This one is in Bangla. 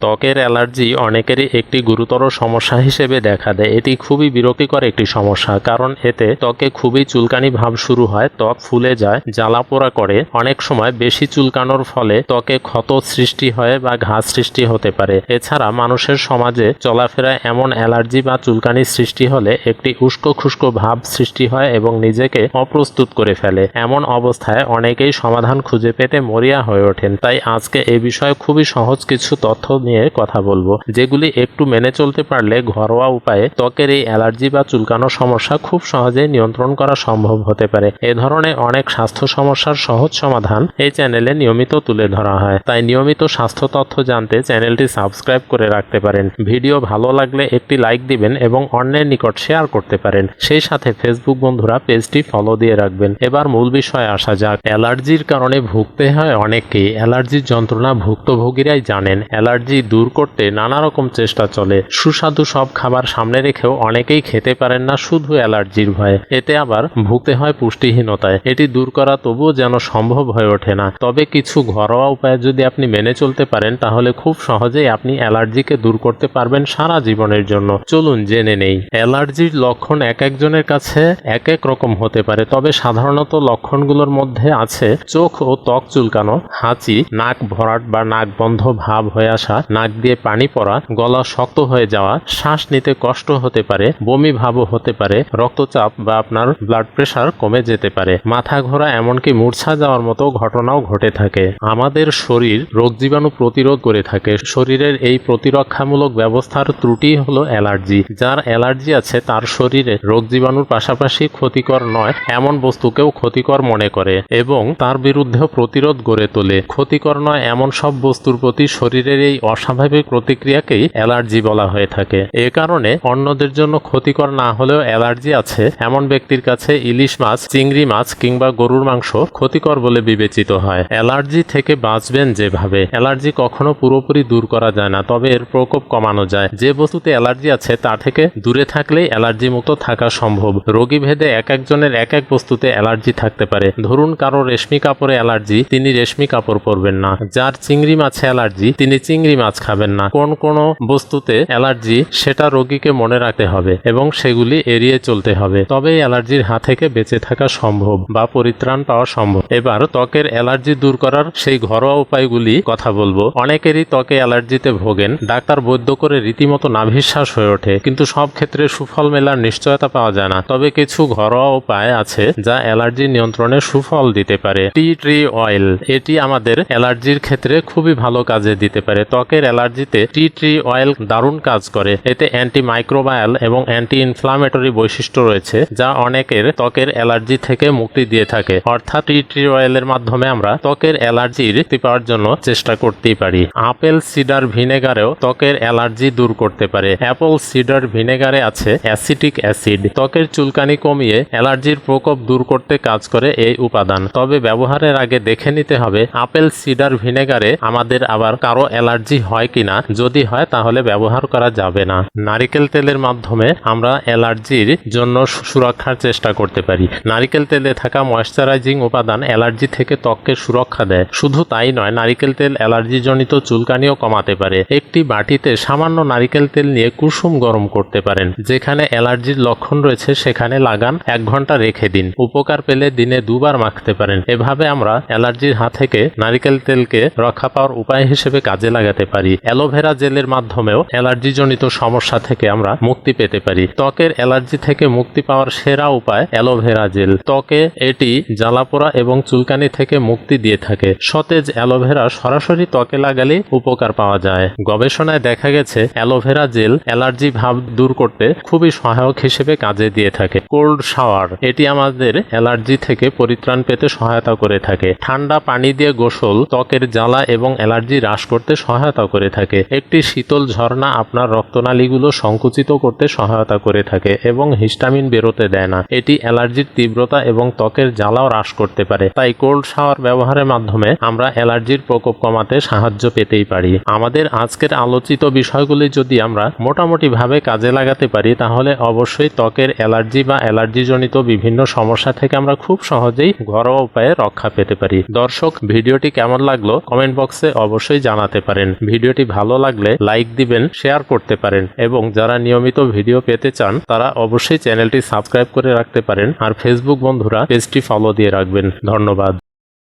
ত্বকের অ্যালার্জি অনেকেরই একটি গুরুতর সমস্যা হিসেবে দেখা দেয়। এটি খুবই বিরক্তিকর একটি সমস্যা, কারণ এতে ত্বকে খুবই চুলকানি ভাব শুরু হয়, ত্বক ফুলে যায়, জ্বালা পোড়া করে। অনেক সময় বেশি চুলকানোর ফলে ত্বকে ক্ষত সৃষ্টি হয় বা ঘা সৃষ্টি হতে পারে। এছাড়া মানুষের সমাজে চলাফেরায় এমন অ্যালার্জি বা চুলকানি সৃষ্টি হলে একটি উস্কো খুস্কো ভাব সৃষ্টি হয় এবং নিজেকে অপ্রস্তুত করে ফেলে। এমন অবস্থায় অনেকেই সমাধান খুঁজে পেতে মরিয়া হয়ে ওঠেন। তাই আজকে এ বিষয়ে খুবই সহজ কিছু তথ্য নিয়ে কথা বলব। যেগুলি একটু মেনে চলতে পারলে ঘরোয়া উপায়ে ত্বকের এই অ্যালার্জি বা চুলকানোর সমস্যা খুব সহজেই নিয়ন্ত্রণ করা সম্ভব হতে পারে। এ ধরনের অনেক স্বাস্থ্য সমস্যার সহজ সমাধান এই চ্যানেলে নিয়মিত তুলে ধরা হয়। তাই নিয়মিত স্বাস্থ্য তথ্য জানতে চ্যানেলটি সাবস্ক্রাইব করে রাখতে পারেন। ভিডিও ভালো লাগলে একটি লাইক দিবেন এবং অন্যের নিকট শেয়ার করতে পারেন। সেই সাথে ফেসবুক বন্ধুরা পেজটি ফলো দিয়ে রাখবেন। এবার মূল বিষয়ে আসা যাক। অ্যালার্জির কারণে ভুগতে হয় অনেকেই। অ্যালার্জির যন্ত্রণা ভুক্তভোগীরাই জানেন। অ্যালার্জি দূর করতে নানা রকম চেষ্টা চলে। সুস্বাদু সব খাবার সামনে রেখেও অনেকেই খেতে পারেন না শুধু অ্যালার্জির ভয়ে। এতে আবার ভুগতে হয় পুষ্টিহীনতায়। এটি দূর করা তবুও যেন সম্ভব হয়ে ওঠে না। তবে কিছু ঘরোয়া উপায় যদি আপনি মেনে চলতে পারেন, তাহলে খুব সহজেই আপনি অ্যালার্জিকে দূর করতে পারবেন সারা জীবনের জন্য। চলুন জেনে নেই। অ্যালার্জির লক্ষণ এক একজনের কাছে এক এক রকম হতে পারে, তবে সাধারণত লক্ষণগুলোর মধ্যে আছে চোখ ও ত্বক চুলকানো, হাঁচি, নাক ভরাট বা নাক বন্ধ ভাব হয়ে আসা নাক দিয়ে পানি পড়া, গলা শক্ত হয়ে যাওয়া, শ্বাস নিতে কষ্ট হতে পারে, বমি ভাবও হতে পারে, রক্তচাপ বা আপনার ব্লাড প্রেশার কমে যেতে পারে। মাথা ঘোরা এমনকি মূর্ছা যাওয়ার মতো ঘটনাও ঘটে থাকে। আমাদের শরীর রোগ জীবাণু প্রতিরোধ করে থাকে। শরীরের এই প্রতিরক্ষামূলক ব্যবস্থার ত্রুটি হলো অ্যালার্জি। যার অ্যালার্জি আছে, তার শরীরে রোগ জীবাণুর পাশাপাশি ক্ষতিকর নয়, এমন বস্তুকেও ক্ষতিকর মনে করে এবং তার বিরুদ্ধেও প্রতিরোধ গড়ে তোলে। ক্ষতিকর নয়, এমন সব বস্তুর প্রতি শরীরের এই অস্বাভাবিক প্রতিক্রিয়াকেই অ্যালার্জি বলা হয়ে থাকে। এ কারণে অন্যদের জন্য ক্ষতিকর না হলেও অ্যালার্জি আছে। এমন ব্যক্তির কাছে ইলিশ মাছ, চিংড়ি মাছ কিংবা গরুর মাংস ক্ষতিকর বলে বিবেচিত হয়। অ্যালার্জি থেকে বাঁচবেন যেভাবে। অ্যালার্জি কখনো পুরোপুরি দূর করা যায় না, তবে এর প্রকোপ কমানো যায়। যে বস্তুতে অ্যালার্জি আছে, তা থেকে দূরে থাকলেই অ্যালার্জি মুক্ত থাকা সম্ভব। রোগী ভেদে এক একজনের এক এক বস্তুতে অ্যালার্জি থাকতে পারে। ধরুন, কারও রেশমি কাপড়ে অ্যালার্জি, তিনি রেশমি কাপড় পরবেন না। যার চিংড়ি মাছে অ্যালার্জি, তিনি চিংড়ি মাছ খাবেন না। কোন কোন বস্তুতে অ্যালার্জি, সেটা রোগীকে মনে রাখতে হবে এবং সেগুলি এড়িয়ে চলতে হবে। তবেই অ্যালার্জির হাত থেকে বেঁচে থাকা সম্ভব বা পরিত্রাণ পাওয়া সম্ভব। এবার ত্বকের অ্যালার্জি দূর করার সেই ঘরোয়া উপায়গুলি কথা বলব। অনেকেরই ত্বকে অ্যালার্জিতে ভোগেন, ডাক্তার বৈদ্য করে রীতিমতো নাভিশ্বাস হয়ে ওঠে, কিন্তু সব ক্ষেত্রে সুফল মেলার নিশ্চয়তা পাওয়া যায় না। তবে কিছু ঘরোয়া উপায় আছে যা অ্যালার্জি নিয়ন্ত্রণে সুফল দিতে পারে। টি ট্রি অয়েল, এটি আমাদের অ্যালার্জির ক্ষেত্রে খুবই ভালো কাজে দিতে পারে। ত্বকের অ্যালার্জিতে টি ট্রি অয়েল দারুণ কাজ করে। এতে অ্যান্টি মাইক্রোবায়াল এবং অ্যান্টি ইনফ্লামেটরি বৈশিষ্ট্য রয়েছে, যা অনেকের ত্বকের অ্যালার্জি থেকে মুক্তি দিয়ে থাকে। অর্থাৎ টি ট্রি অয়েলের মাধ্যমে আমরা ত্বকের অ্যালার্জির মুক্তি পাওয়ার জন্য চেষ্টা করতেই পারি। আপেল সিডার ভিনেগারেও ত্বকের অ্যালার্জি দূর করতে পারে। অ্যাপল সিডার ভিনেগারে আছে অ্যাসিটিক অ্যাসিড। ত্বকের চুলকানি কমিয়ে অ্যালার্জির প্রকোপ দূর করতে কাজ করে এই উপাদান। তবে ব্যবহারের আগে দেখে নিতে হবে, আপেল সিডার ভিনেগারে আমাদের আবার কারও অ্যালার্জি হয় কিনা, যদি হয় তাহলে ব্যবহার করা যাবে না। নারিকেল তেলের মাধ্যমে আমরা অ্যালার্জির জন্য সুরক্ষার চেষ্টা করতে পারি। নারিকেল তেলে থাকা ময়শ্চারাইজিং উপাদান অ্যালার্জি থেকে ত্বককে সুরক্ষা দেয়। শুধু তাই নয়, নারিকেল তেল অ্যালার্জিজনিত চুলকানিও কমাতে পারে। একটি বাটিতে সামান্য নারিকেল তেল নিয়ে কুসুম গরম করতে পারেন, যেখানে অ্যালার্জির লক্ষণ রয়েছে সেখানে লাগান এক ঘণ্টা রেখে দিন। উপকার পেলে দিনে দুবার মাখতে পারেন। এভাবে আমরা অ্যালার্জির হাত থেকে নারিকেল তেলকে রক্ষা পাওয়ার উপায় হিসেবে কাজে লাগাতে পারি। অ্যালোভেরা জেলের মাধ্যমেও অ্যালার্জিজনিত সমস্যা থেকে আমরা মুক্তি পেতে পারি। ত্বকের অ্যালার্জি থেকে মুক্তি পাওয়ার সেরা উপায় অ্যালোভেরা জেল। ত্বকে এটি জ্বালাপোড়া এবং চুলকানি থেকে মুক্তি দিয়ে থাকে। সতেজ অ্যালোভেরা সরাসরি ত্বকে লাগালে উপকার পাওয়া যায়। গবেষণায় দেখা গেছে, অ্যালোভেরা জেল অ্যালার্জি ভাব দূর করতে খুবই সহায়ক হিসেবে কাজে দিয়ে থাকে। কোল্ড শাওয়ার, এটি আমাদের অ্যালার্জি থেকে পরিত্রাণ পেতে সহায়তা করে থাকে। ঠান্ডা পানি দিয়ে গোসল, ত্বকের জ্বালা এবং অ্যালার্জি হ্রাস করতে সহায়তা করে থাকে। একটি শীতল ঝর্ণা আপনার রক্তনালীগুলো সংকুচিত করতে সহায়তা করে থাকে এবং হিস্টামিন বেরোতে দেয় না। এটি অ্যালার্জির তীব্রতা এবং ত্বকের জ্বালাও হ্রাস করতে পারে। তাই কোল্ড শাওয়ার ব্যবহারের মাধ্যমে আমরা অ্যালার্জির প্রকোপ কমাতে সাহায্য পেতেই পারি। আমাদের আজকের আলোচিত বিষয়গুলি যদি আমরা মোটামুটিভাবে কাজে লাগাতে পারি, তাহলে অবশ্যই ত্বকের অ্যালার্জি বা অ্যালার্জিজনিত বিভিন্ন সমস্যা থেকে আমরা খুব সহজেই ঘরোয়া উপায়ে রক্ষা পেতে পারি। দর্শক, ভিডিওটি কেমন লাগল? কমেন্ট বক্সে অবশ্যই জানাতে পারেন। ভিডিওটি ভালো লাগলে লাইক দিবেন, শেয়ার করতে পারেন এবং যারা নিয়মিত ভিডিও পেতে চান, তারা অবশ্যই চ্যানেলটি সাবস্ক্রাইব করে রাখতে পারেন। আর ফেসবুক বন্ধুরা, পেজটি ফলো দিয়ে রাখবেন। ধন্যবাদ।